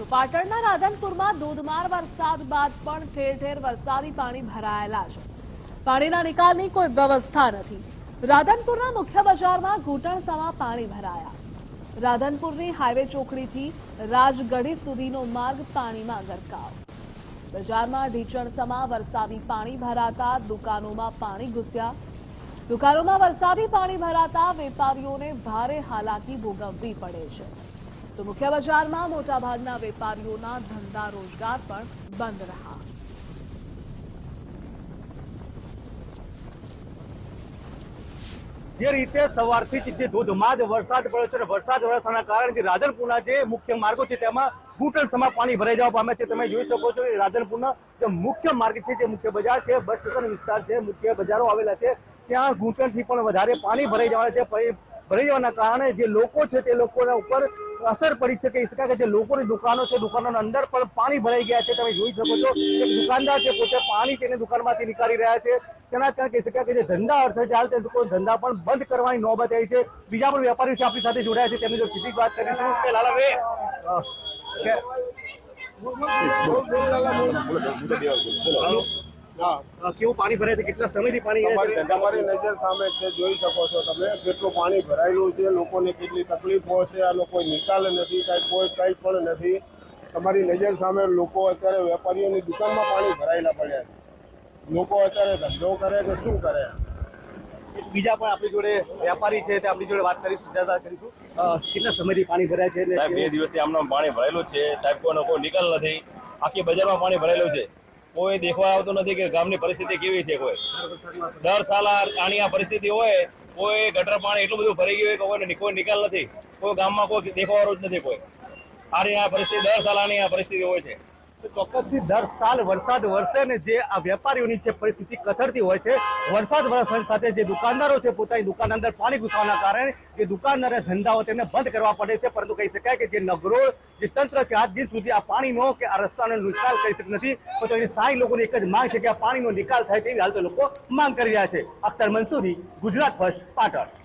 તો પાટણના રાધનપુરમાં ધોધમાર વરસાદ બાદ પણ ઠેર ઠેર વરસાદી પાણી ભરાયેલા છે. પાણીના નિકાલની કોઈ વ્યવસ્થા નથી. રાધનપુરના મુખ્ય બજારમાં ઘૂંટણસમાં પાણી ભરાયા. રાધનપુરની હાઈવે ચોકડીથી રાજગઢી સુધીનો માર્ગ પાણીમાં ગરકાવ. બજારમાં ઢીચણસમાં વરસાદી પાણી ભરાતા દુકાનોમાં પાણી ઘૂસ્યા. દુકાનોમાં વરસાદી પાણી ભરાતા વેપારીઓને ભારે હાલાકી ભોગવવી પડે છે. તો મુખ્ય બજારમાં મોટાભાગના વેપારીઓના ધંધા રોજગાર પણ બંધ રહ્યા. જે રીતે સવારથી જે ધોધમાં જ વરસાદ પડ્યો છે અને વરસાદ વરસવાના કારણે જે રાધનપુરના જે મુખ્ય માર્ગો છે તેમાં ઘૂંટણસમાં પાણી ભરાઈ જવા પામે છે. તમે જોઈ શકો છો કે રાધનપુરના જે મુખ્ય માર્ગ છે, જે મુખ્ય બજાર છે, બસ સ્ટેશન વિસ્તાર છે, મુખ્ય બજારો આવેલા છે, ત્યાં ઘૂંટણથી પણ વધારે પાણી ભરાઈ જવાના છે. ભરાઈ જવાના કારણે જે લોકો છે તે લોકોના ઉપર અસર પડી છે કહી શકાય કે જે લોકોની દુકાનો છે દુકાનોની અંદર પણ પાણી ભરાઈ ગયા છે તમે જોઈ શકો છો એક દુકાનદાર છે પોતે પાણી તેની દુકાનમાંથી નીકાળી રહ્યા છે તેના કારણે કહી શકાય કે જે ધંધા અર્થે હાલ તે લોકો ધંધા પણ બંધ કરવાની નોબત આવી છે બીજા પણ વેપારીઓ છે આપણી સાથે જોડાયા છે તેમની જો સીધી વાત કરીશું કે લાલાભાઈ કે- કેવું પાણી ભરાય છે? કેટલા સમયથી પાણી તમારી નજર સામે છે જોઈ શકો છો તમે કેટલું પાણી ભરાયેલું છે લોકોને કેટલી તકલીફો છે આ લોકો નિકાલ નથી કાંઈ કોઈ કંઈ પણ નથી. તમારી નજર સામે લોકો અત્યારે વેપારીઓની દુકાનમાં પાણી ભરાયેલા પડ્યા છે. લોકો અત્યારે ધંધો કરે કે શું કરે? બીજા પણ આપણી જોડે વેપારી છે તે આપણી જોડે વાત કરીશું સુજાતા કરીશું. કેટલા સમયથી પાણી ભરાય છે બે દિવસથી આમનું પાણી ભરેલું છે. સાહેબ કોઈનો કોઈ નિકાલ નથી. આખી બજારમાં પાણી ભરેલું છે. કોઈ દેખવા આવતું નથી કે ગામની પરિસ્થિતિ કેવી છે કોઈ. દર સાલ આની આ પરિસ્થિતિ હોય, કોઈ ગટર પાણી એટલું બધું ભરી ગયું હોય કે કોઈને કોઈ નિકાલ નથી. કોઈ ગામમાં કોઈ દેખવાવાળું જ નથી કોઈ. આની આ પરિસ્થિતિ, દર સાલ આની આ પરિસ્થિતિ હોય છે. ચોક્કસથી દર સાલ વરસાદ વરસે ને જે આ વેપારીઓની જે પરિસ્થિતિ કથળતી હોય છે, વરસાદ વરસવાની સાથે જે દુકાનદારો છે પોતાની દુકાન અંદર પાણી ઘૂસવાના કારણે જે દુકાનદારે ધંધાઓ તેમને બંધ કરવા પડે છે, પરંતુ કહી શકાય કે જે નગરો, જે તંત્ર છે, આજ દિન સુધી આ પાણીનો કે આ રસ્તાનો નિકાલ કરી શકતું નથી. તો એની સારી લોકોની એક જ માંગ છે કે આ પાણીનો નિકાલ થાય તેવી હાલ તો લોકો માંગ કરી રહ્યા છે. અખ્તર મંસૂરી, ગુજરાત ફર્સ્ટ, પાટણ.